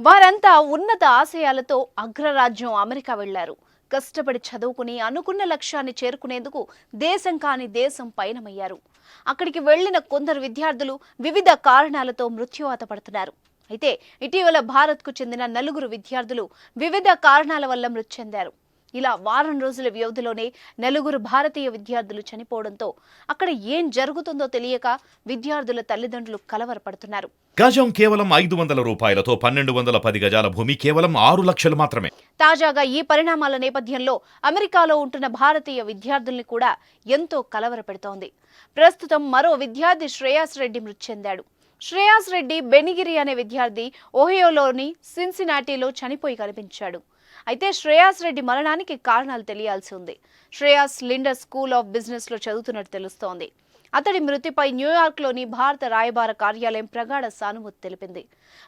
వారంతా ఉన్నత ఆశయాలతో అగ్రరాజ్యం అమెరికా వెళ్ళారు. కష్టపడి చదువుకుని అనుకున్న లక్ష్యాన్ని చేరుకునేందుకు దేశం కాని దేశం పయనమయ్యారు. అక్కడికి వెళ్ళిన కొందరు విద్యార్థులు వివిధ కారణాలతో మృత్యువాత పడుతున్నారు. అయితే ఇటీవల భారత్కు చెందిన నలుగురు విద్యార్థులు వివిధ కారణాల వల్ల మృతి చెందారు. ఇలా వారం రోజుల వ్యవధిలోనే నలుగురు భారతీయ విద్యార్థులు చనిపోవడంతో అక్కడ ఏం జరుగుతుందో తెలియక విద్యార్థుల తల్లిదండ్రులు కలవరపడుతున్నారు. గజం కేవలం ఐదు వందల రూపాయలతో పన్నెండు వందల పది గజాల భూమి కేవలం ఆరు లక్షలు మాత్రమే. తాజాగా ఈ పరిణామాల నేపథ్యంలో అమెరికాలో ఉంటున్న భారతీయ విద్యార్థుల్ని కూడా ఎంతో కలవరపెడుతోంది. ప్రస్తుతం మరో విద్యార్థి శ్రేయాస్ రెడ్డి మృతి చెందాడు. శ్రేయాస్ రెడ్డి బెనిగిరి అనే విద్యార్థి ఓహియోలోని సిన్సినాటీలో చనిపోయి కనిపించాడు. అయితే శ్రేయాస్ రెడ్డి మరణానికి కారణాలు తెలియాల్సి ఉంది. శ్రేయాస్ లిండర్ స్కూల్ ఆఫ్ బిజినెస్లో చదువుతున్నట్టు తెలుస్తోంది. అతడి మృతిపై న్యూయార్క్లోని భారత రాయబార కార్యాలయం ప్రగాఢ సానుభూతి తెలిపింది.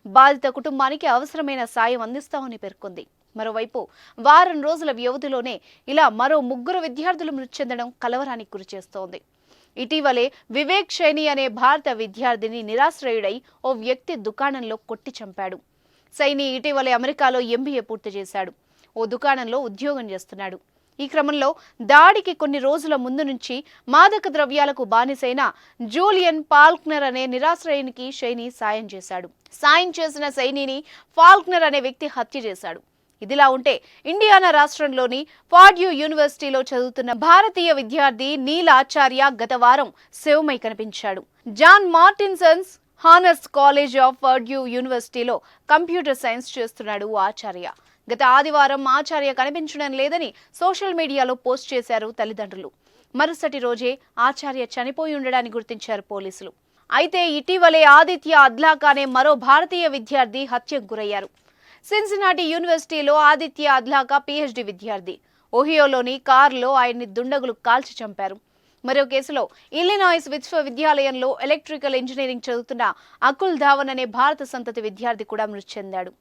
బాధిత కుటుంబానికి అవసరమైన సాయం అందిస్తామని పేర్కొంది. మరోవైపు వారం రోజుల వ్యవధిలోనే ఇలా మరో ముగ్గురు విద్యార్థులు మృతి చెందడం కలవరానికి గురిచేస్తోంది. ఇటీవలే వివేక్ షైని అనే భారత విద్యార్థిని నిరాశ్రయుడై ఓ వ్యక్తి దుకాణంలో కొట్టి చంపాడు. సైని ఇటీవలే అమెరికాలో ఎంబీఏ పూర్తి చేశాడు. ఓ దుకాణంలో ఉద్యోగం చేస్తున్నాడు. ఈ క్రమంలో దాడికి కొన్ని రోజుల ముందు నుంచి మాదక ద్రవ్యాలకు బానిసైన జూలియన్ పాల్క్నర్ అనే నిరాశ్రయునికి షైని సాయం చేశాడు. సాయం చేసిన సైనిని ఫాల్క్నర్ అనే వ్యక్తి హత్య చేశాడు. ఇదిలా ఉంటే ఇండియానా రాష్ట్రంలోని ఫార్డ్యూ యూనివర్సిటీలో చదువుతున్న భారతీయ విద్యార్థి నీల్ ఆచార్య గత వారం శివమై కనిపించాడు. John Martinsons Honors college of Purdue యూనివర్సిటీలో కంప్యూటర్ సైన్స్ చేస్తున్నాడు ఆచార్య. గత ఆదివారం ఆచార్య కనిపించడం లేదని సోషల్ మీడియాలో పోస్ట్ చేశారు తల్లిదండ్రులు. మరుసటి రోజే ఆచార్య చనిపోయి ఉండడాన్ని గుర్తించారు పోలీసులు. అయితే ఇటీవలే ఆదిత్య అద్లాక్ అనే మరో భారతీయ విద్యార్థి హత్యకు గురయ్యారు. సిన్సినాటి యూనివర్సిటీలో ఆదిత్య అద్లాకా పిహెచ్డి విద్యార్థి. ఓహియోలోని కారులో ఆయన్ని దుండగులు కాల్చి చంపారు. మరో కేసులో ఇల్లినాయిస్ విశ్వవిద్యాలయంలో ఎలక్ట్రికల్ ఇంజనీరింగ్ చదువుతున్న అకుల్ ధావన్ అనే భారత సంతతి విద్యార్థి కూడా మృతి చెందాడు.